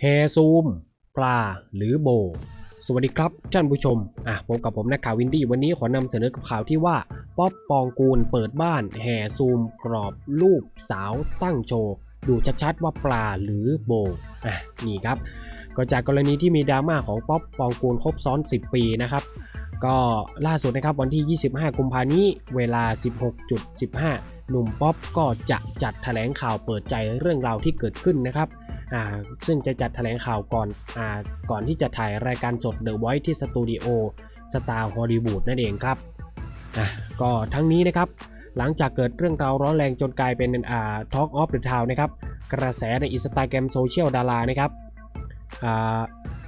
แฮซูม ปลา หรือโบ สวัสดีครับท่านผู้ชม อะพบกับผมนักข่าววินดี้ วันนี้ขอนำเสนอกับข่าวที่ว่าป๊อปปองกูลเปิดบ้านแห่ซูมกรอบรูปสาวตั้งโชว์ ดูชัดๆว่าปลาหรือโบ อะ นี่ครับ ก็จากกรณีที่มีดราม่าของป๊อปปองกูลครบซ้อน 10 ปีนะครับ ก็ล่าสุดนะครับวันที่ 25 กุมภานี้เวลา 16.15 หนุ่มป๊อปก็จะจัดแถลงข่าวเปิดใจเรื่องราวที่เกิดขึ้นนะครับ ซึ่งจะจัดแถลงข่าวก่อนอก่อนที่จะถ่ายรายการสด The Voice ที่สตูดิโอสตาร์ฮอลลีวูดนั่นเองครับก็ทั้งนี้นะครับหลังจากเกิดเรื่องราวร้อนแรงจนกลายเป็นอ่า Talk of the Town นะครับ กระแสในอินสตาแกรมโซเชียลดารานะครับ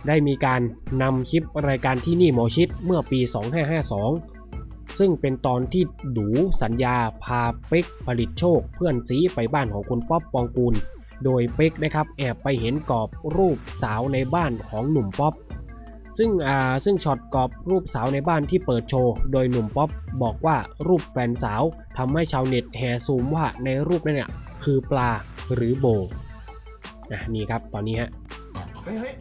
ได้มีการนำคลิปรายการที่นี่หมอชิดเมื่อปี 2552 ซึ่งเป็นตอนที่ดูสัญญาพาเป็กผลิตโชค เพื่อนซีไปบ้านของคุณป๊อปปองกูล โดยเป็กนะครับแอบไปเห็นกรอบรูปสาวในบ้านของหนุ่มป๊อปซึ่งอ่าซึ่งช็อตกรอบรูปสาวในบ้านที่เปิดโชว์ โดยหนุ่มป๊อปบอกว่ารูปแฟนสาวทำให้ชาวเน็ตแห่ซูมว่าในรูปนั้นเนี่ยคือปลาหรือโบนะนี่ครับตอนนี้ฮะเฮ้ยเฮ้ย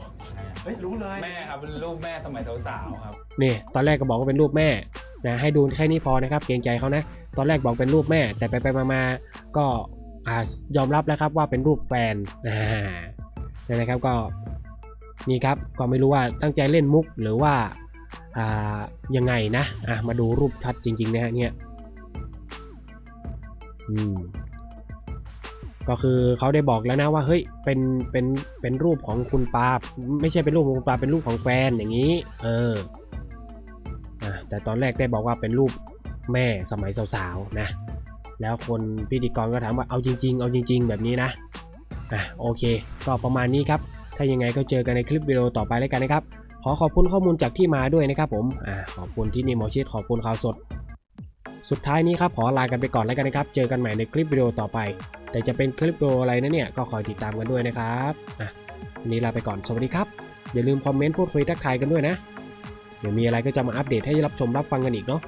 เฮ้ยรู้เลยแม่ครับเป็นรูปแม่สมัยสาวๆครับนี่ตอนแรกก็บอกว่าเป็นรูปแม่นะให้ดูแค่นี้พอนะครับเกรงใจเขานะ ตอนแรกบอกเป็นรูปแม่ แต่ไปไปๆมาๆก็อ่า ยอมรับแล้วครับว่าเป็นรูปแฟนอ่านี่ยนะครับก็นี่ครับก็ไม่รู้ว่าตั้งใจเล่นมุกหรือว่าอ่ายังไงนะอะมาดูรูปชัดจริงๆนะฮะเนี่ยอืมก็คือเขาได้บอกแล้วนะว่าเฮ้ยเป็นเป็นเป็นรูปของคุณปาไม่ใช่เป็นรูปของคุณปาเป็นรูปของแฟนอย่างนี้ เออแต่ตอนแรกได้บอกว่าเป็นรูปแม่สมัยสาวๆนะ แล้วคนพิธีกรก็ถามว่าเอาจริง ๆ เอาจริง ๆ แบบนี้นะอะโอเค ก็ประมาณนี้ครับ ถ้ายังไงก็เจอกันในคลิปวิดีโอต่อไปแล้วกันนะครับ ขอขอบคุณข้อมูลจากที่มาด้วยนะครับผมอ่าขอบคุณที่นี่หมอชิดขอบคุณข่าวสด สุดท้ายนี้ครับขอลากันไปก่อนแล้วกันนะครับ เจอกันใหม่ในคลิปวิดีโอต่อไป แต่จะเป็นคลิปวิดีโออะไรนะเนี่ยก็คอยติดตามกันด้วยนะครับอะวันนี้ลาไปก่อนสวัสดีครับอย่าลืมคอมเมนต์พูดคุยทักทายกันด้วยนะเดี๋ยวมีอะไรก็จะมาอัปเดตให้รับชมรับฟังกันอีกเนาะ